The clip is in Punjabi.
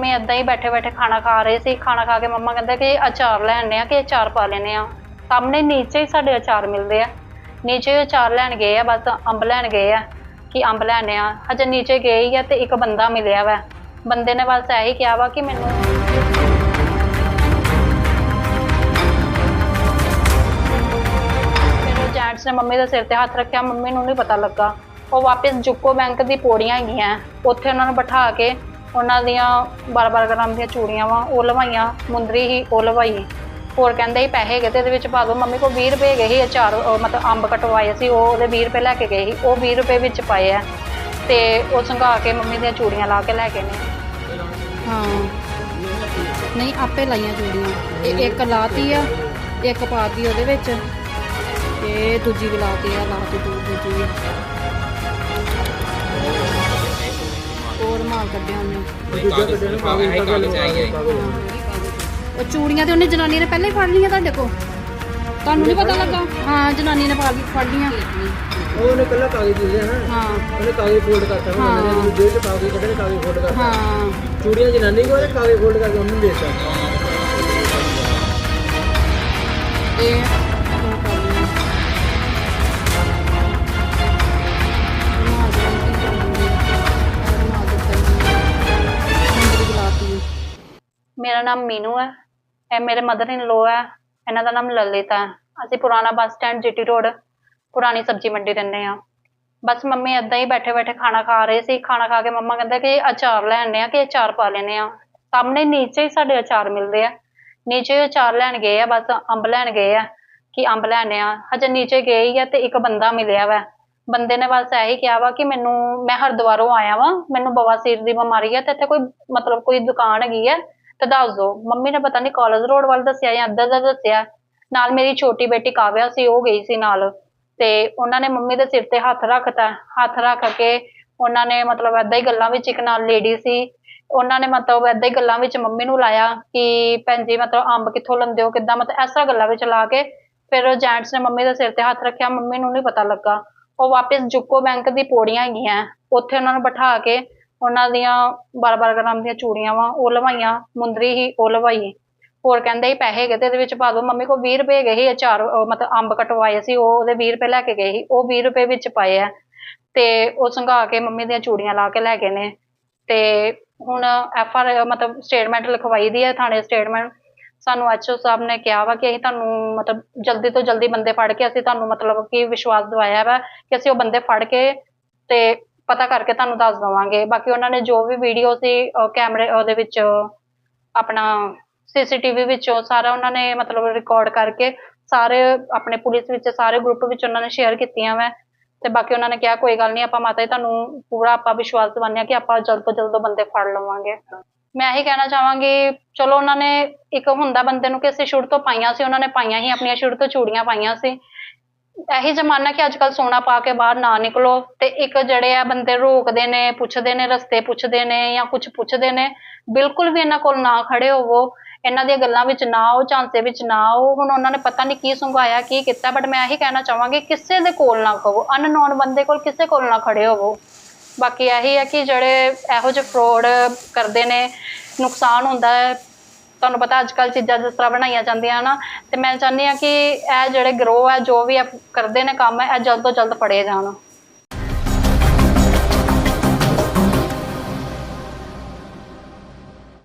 ਮੰਮੀ ਏਦਾਂ ਹੀ ਬੈਠੇ ਬੈਠੇ ਖਾਣਾ ਖਾ ਰਹੇ ਸੀ, ਖਾਣਾ ਖਾ ਕੇ ਮੰਮਾ ਕਹਿੰਦੇ ਕਿ ਅਚਾਰ ਲੈਣੇ ਆ ਕਿ ਅਚਾਰ ਪਾ ਲੈਣੇ ਆ। ਸਾਹਮਣੇ ਨੀਚੇ ਹੀ ਸਾਡੇ ਅਚਾਰ ਮਿਲਦੇ ਆ। ਨੀਚੇ ਅਚਾਰ ਲੈਣ ਗਏ ਆ, ਬਸ ਅੰਬ ਲੈਣ ਗਏ ਆ ਕਿ ਅੰਬ ਲੈਣੇ ਆ। ਹਜੇ ਨੀਚੇ ਗਏ ਹੀ ਆ ਤੇ ਇੱਕ ਬੰਦਾ ਮਿਲਿਆ ਵਾ। ਬੰਦੇ ਨੇ ਬਸ ਇਹੀ ਕਿਹਾ ਵਾ ਕਿ ਮੈਨੂੰ ਫਿਰ ਜੈਂਟਸ ਨੇ ਮੰਮੀ ਦੇ ਸਿਰ ਤੇ ਹੱਥ ਰੱਖਿਆ, ਮੰਮੀ ਨੂੰ ਨਹੀਂ ਪਤਾ ਲੱਗਾ। ਉਹ ਵਾਪਸ ਜੁੱਕੋ ਬੈਂਕ ਦੀ ਪੌੜੀਆਂ ਹੈਗੀਆਂ। ਉੱਥੇ ਉਹਨਾਂ ਨੂੰ ਬਿਠਾ ਕੇ ਉਹਨਾਂ ਦੀਆਂ 12-12 ਗ੍ਰਾਮ ਦੀਆਂ ਚੂੜੀਆਂ ਵਾ, ਉਹ ਲਵਾਈਆਂ, ਮੁੰਦਰੀ ਹੀ ਉਹ ਲਵਾਈ। ਹੋਰ ਕਹਿੰਦੇ ਹੀ ਪੈਸੇ ਹੈਗੇ ਤੇ ਇਹਦੇ ਵਿੱਚ ਪਾ ਦਿਓ ਮੰਮੀ ਕੋਲ 20 ਰੁਪਏ ਗਏ ਸੀ ਅਚਾਰ ਉਹ ਮਤਲਬ ਅੰਬ ਕਟਵਾਏ ਸੀ, ਉਹ ਉਹਦੇ 20 ਰੁਪਏ ਲੈ ਕੇ ਗਏ ਸੀ, ਉਹ 20 ਰੁਪਏ ਵਿੱਚ ਪਾਏ ਆ। ਤੇ ਉਹ ਸੰਘਾ ਕੇ ਮੰਮੀ ਦੀਆਂ ਚੂੜੀਆਂ ਲਾ ਕੇ ਲੈ ਕੇ ਨੇ। ਹਾਂ। ਨਹੀਂ, ਆਪੇ ਲਾਈਆਂ ਚੂੜੀਆਂ। ਇਹ ਇੱਕ ਲਾਤੀ ਆ, ਇੱਕ ਪਾਤੀ ਉਹਦੇ ਵਿੱਚ, ਤੇ ਦੂਜੀ ਵੀ ਲਾਤੀ ਆ, ਲਾਤੀ ਦੂ ਦੂਜੀ ਮਾਲ ਕੱਢਿਆ ਉਹਨੇ। ਦੂਜਾ ਕੱਢਿਆ ਨਾ ਕਾਗਜ਼ ਕਾਗਜ਼ ਆਈ ਉਹ ਚੂੜੀਆਂ ਤੇ ਉਹਨੇ ਜਨਾਨੀ ਨੇ ਪਹਿਲਾਂ ਹੀ ਫੜ ਲਈਆਂ ਤੁਹਾਡੇ ਕੋਲ? ਤੁਹਾਨੂੰ ਨਹੀਂ ਪਤਾ ਲੱਗਾ? ਹਾਂ ਜਨਾਨੀ ਨੇ ਪਾ ਲਈ ਫੜ ਲਈਆਂ। ਉਹਨੇ ਕੱਲਾ ਕਾਗਜ਼ ਦੇ ਦਿਆ ਨਾ। ਹਾਂ। ਉਹਨੇ ਕਾਗਜ਼ ਫੋਲਡ ਕਰਤਾ ਹਾਂ। ਉਹਨਾਂ ਨੇ ਜੇਬ ਚ ਕਾਗਜ਼ ਕੱਢੇ ਕਾਗਜ਼ ਫੋਲਡ ਕਰਤਾ। ਹਾਂ। ਚੂੜੀਆਂ ਜਨਾਨੀ ਕੋਲ ਕਾਗਜ਼ ਫੋਲਡ ਕਰਕੇ ਉਹਨੂੰ ਦੇ ਦਿੱਤਾ ਇਹ ਮੇਰਾ ਨਾਮ ਮੀਨੂ ਹੈ, ਇਹ ਮੇਰੇ ਮਦਰ ਇਨ ਲੋ ਹੈ, ਇਹਨਾਂ ਦਾ ਨਾਮ ਲਲਿਤ ਹੈ। ਅਸੀਂ ਪੁਰਾਣਾ ਬੱਸ ਸਟੈਂਡ ਜੀਟੀ ਰੋਡ, ਪੁਰਾਣੀ ਸਬਜ਼ੀ ਮੰਡੀ ਰਹਿੰਦੇ ਆ ਬਸ ਮੰਮੀ ਏਦਾਂ ਹੀ ਬੈਠੇ ਬੈਠੇ ਖਾਣਾ ਖਾ ਰਹੇ ਸੀ, ਖਾਣਾ ਖਾ ਕੇ ਮੰਮਾ ਕਹਿੰਦੇ ਕਿ ਅਚਾਰ ਲੈਣੇ ਆ ਕਿ ਅਚਾਰ ਪਾ ਲੈਣੇ ਆ ਸਾਹਮਣੇ ਨੀਚੇ ਹੀ ਸਾਡੇ ਅਚਾਰ ਮਿਲਦੇ ਆ। ਨੀਚੇ ਅਚਾਰ ਲੈਣ ਗਏ ਆ, ਬਸ ਅੰਬ ਲੈਣ ਗਏ ਆ ਕਿ ਅੰਬ ਲੈਣੇ ਆ ਹਜੇ ਨੀਚੇ ਗਏ ਹੀ ਆ ਤੇ ਇੱਕ ਬੰਦਾ ਮਿਲਿਆ ਵਾ। ਬੰਦੇ ਨੇ ਬਸ ਇਹੀ ਕਿਹਾ ਵਾ ਕਿ ਮੈਨੂੰ, ਮੈਂ ਹਰਿਦੁਆਰੋਂ ਆਇਆ ਵਾ, ਮੈਨੂੰ ਬਵਾਸੀਰ ਦੀ ਬਿਮਾਰੀ ਹੈ ਤੇ ਇੱਥੇ ਕੋਈ ਮਤਲਬ ਕੋਈ ਦੁਕਾਨ ਹੈਗੀ ਹੈ ਤੇ ਦੱਸ ਦਿਓ ਮੰਮੀ ਨੇ ਪਤਾ ਨਹੀਂ ਕਾਲਜ ਰੋਡ ਵੱਲ ਦੱਸਿਆ ਜਾਂ ਅੱਧਰ ਦਾ ਦੱਸਿਆ। ਨਾਲ ਮੇਰੀ ਛੋਟੀ ਬੇਟੀ ਕਾਵਿਆ ਸੀ, ਉਹ ਗਈ ਸੀ ਨਾਲ। ਤੇ ਉਹਨਾਂ ਨੇ ਮੰਮੀ ਦੇ ਸਿਰ ਤੇ ਹੱਥ ਰੱਖਤਾ, ਹੱਥ ਰੱਖ ਕੇ ਉਹਨਾਂ ਨੇ ਮਤਲਬ ਏਦਾਂ ਹੀ ਗੱਲਾਂ ਵਿੱਚ ਇੱਕ ਨਾਲ ਲੇਡੀ ਸੀ। ਉਹਨਾਂ ਨੇ ਮਤਲਬ ਏਦਾਂ ਹੀ ਗੱਲਾਂ ਵਿੱਚ ਮੰਮੀ ਨੂੰ ਲਾਇਆ ਕਿ ਭੈਣ ਜੀ ਮਤਲਬ ਅੰਬ ਕਿੱਥੋਂ ਲੈਂਦੇ ਹੋ, ਕਿੱਦਾਂ ਮਤਲਬ ਐਸਾ ਗੱਲਾਂ ਵਿੱਚ ਲਾ ਕੇ ਫਿਰ ਜੈਂਟਸ ਨੇ ਮੰਮੀ ਦੇ ਸਿਰ ਤੇ ਹੱਥ ਰੱਖਿਆ, ਮੰਮੀ ਨੂੰ ਨਹੀਂ ਪਤਾ ਲੱਗਾ। ਉਹ ਵਾਪਸ ਜੁਕੋ ਬੈਂਕ ਦੀ ਪੌੜੀਆਂ ਹੈਗੀਆਂ, ਉੱਥੇ ਉਹਨਾਂ ਨੂੰ ਬਿਠਾ ਕੇ ਉਹਨਾਂ ਦੀਆਂ 12-12 ਗ੍ਰਾਮ ਦੀਆਂ ਚੂੜੀਆਂ ਵਾ, ਉਹ ਲਵਾਈਆਂ, ਮੁੰਦਰੀ ਹੀ ਉਹ ਲਵਾਈ। ਹੋਰ ਕਹਿੰਦੇ ਹੀ ਪੈਸੇ ਹੈਗੇ ਤੇ ਇਹਦੇ ਵਿੱਚ ਪਾ ਦਿਓ ਮੰਮੀ ਕੋਲ 20 ਰੁਪਏ ਹੈਗੇ ਸੀ ਅਚਾਰ ਮਤਲਬ ਅੰਬ ਕਟਵਾਏ ਸੀ, ਉਹ ਉਹਦੇ 20 ਰੁਪਏ ਲੈ ਕੇ ਗਏ ਸੀ, ਉਹ 20 ਰੁਪਏ ਵਿੱਚ ਪਾਏ ਆ। ਤੇ ਉਹ ਸੰਘਾ ਕੇ ਮੰਮੀ ਦੀਆਂ ਚੂੜੀਆਂ ਲਾ ਕੇ ਲੈ ਗਏ ਨੇ। ਤੇ ਹੁਣ ਐਫ ਆਰ, ਮਤਲਬ ਸਟੇਟਮੈਂਟ ਲਿਖਵਾਈ ਦੀ ਹੈ ਥਾਣੇ ਸਟੇਟਮੈਂਟ। ਸਾਨੂੰ ਐਚਓ ਸਾਹਿਬ ਨੇ ਕਿਹਾ ਵਾ ਕਿ ਅਸੀਂ ਤੁਹਾਨੂੰ, ਮਤਲਬ ਜਲਦੀ ਤੋਂ ਜਲਦੀ ਬੰਦੇ ਫੜ ਕੇ ਅਸੀਂ ਤੁਹਾਨੂੰ, ਮਤਲਬ ਕਿ ਵਿਸ਼ਵਾਸ ਦਿਵਾਇਆ ਵਾ ਕਿ ਅਸੀਂ ਉਹ ਬੰਦੇ ਫੜ ਕੇ ਤੇ ਪਤਾ ਕਰਕੇ ਤੁਹਾਨੂੰ ਦੱਸ ਦਵਾਂਗੇ। ਬਾਕੀ ਉਹਨਾਂ ਨੇ ਜੋ ਵੀ ਵੀਡੀਓ ਸੀ ਕੈਮਰੇ ਉਹਦੇ ਵਿੱਚ ਆਪਣਾ ਸੀਸੀਟੀਵੀ ਵਿੱਚੋਂ ਸਾਰਾ ਉਹਨਾਂ ਨੇ ਮਤਲਬ ਰਿਕਾਰਡ ਕਰਕੇ ਸਾਰੇ ਆਪਣੇ ਪੁਲਿਸ ਵਿੱਚ, ਸਾਰੇ ਗਰੁੱਪ ਵਿੱਚ ਉਹਨਾਂ ਨੇ ਸ਼ੇਅਰ ਕੀਤੀਆਂ ਵਾ। ਤੇ ਬਾਕੀ ਉਹਨਾਂ ਨੇ ਕਿਹਾ, ਕੋਈ ਗੱਲ ਨਹੀਂ, ਆਪਾਂ ਮਾਤਾ ਜੀ, ਤੁਹਾਨੂੰ ਪੂਰਾ ਆਪਾਂ ਵਿਸ਼ਵਾਸ ਦਿਵਾਉਂਦੇ ਹਾਂ ਕਿ ਆਪਾਂ ਜਲਦ ਤੋਂ ਜਲਦ ਬੰਦੇ ਫੜ ਲਵਾਂਗੇ। ਮੈਂ ਇਹੀ ਕਹਿਣਾ ਚਾਹਾਂਗੀ, ਚਲੋ ਉਹਨਾਂ ਨੇ ਇੱਕ ਹੁੰਦਾ ਬੰਦੇ ਨੂੰ ਕਿ ਅਸੀਂ ਸ਼ੁਰੂ ਤੋਂ ਪਾਈਆਂ ਸੀ, ਉਹਨਾਂ ਨੇ ਪਾਈਆਂ ਹੀ, ਆਪਣੀਆਂ ਸ਼ੁਰੂ ਤੋਂ ਚੂੜੀਆਂ ਪਾਈਆਂ ਸੀ। ਇਹੀ ਜ਼ਮਾਨਾ ਕਿ ਅੱਜ ਕੱਲ ਸੋਨਾ ਪਾ ਕੇ ਬਾਹਰ ਨਾ ਨਿਕਲੋ ਤੇ ਇੱਕ ਜਿਹੜੇ ਆ ਬੰਦੇ ਰੋਕਦੇ ਨੇ, ਪੁੱਛਦੇ ਨੇ, ਰਸਤੇ ਪੁੱਛਦੇ ਨੇ ਜਾਂ ਕੁਝ ਪੁੱਛਦੇ ਨੇ, ਬਿਲਕੁਲ ਵੀ ਇਹਨਾਂ ਕੋਲ ਨਾ ਖੜੇ ਹੋਵੋ। ਇਹਨਾਂ ਦੀਆਂ ਗੱਲਾਂ ਵਿੱਚ ਨਾ ਆਓ, ਝਾਂਸੇ ਵਿੱਚ ਨਾ ਆਓ। ਹੁਣ ਉਹਨਾਂ ਨੇ ਪਤਾ ਨਹੀਂ ਕੀ ਸੰਘਾਇਆ, ਕੀ ਕੀਤਾ ਬਟ ਮੈਂ ਇਹੀ ਕਹਿਣਾ ਚਾਹਾਂਗੀ, ਕਿਸੇ ਦੇ ਕੋਲ ਨਾ ਕਹੋ। ਅਨਨੋਨ ਬੰਦੇ ਕੋਲ ਕਿਸੇ ਕੋਲ ਨਾ ਖੜੇ ਹੋਵੋ। ਬਾਕੀ ਇਹੀ ਹੈ ਕਿ ਜਿਹੜੇ ਇਹੋ ਜਿਹੇ ਫਰੋਡ ਕਰਦੇ ਨੇ, ਨੁਕਸਾਨ ਹੁੰਦਾ ਹੈ ਤੁਹਾਨੂੰ ਪਤਾ ਅੱਜ ਕੱਲ ਚੀਜ਼ਾਂ ਜਿਸ ਤਰ੍ਹਾਂ ਬਣਾਈਆਂ ਜਾਂਦੀਆਂ ਨਾ ਤੇ ਮੈਂ ਚਾਹੁੰਦੀ ਹਾਂ ਕਿ ਇਹ ਜਿਹੜੇ ਗਰੋਹ ਹੈ ਜੋ ਵੀ ਇਹ ਕਰਦੇ ਨੇ ਕੰਮ, ਇਹ ਜਲਦ ਤੋਂ ਜਲਦ ਫੜੇ ਜਾਣ।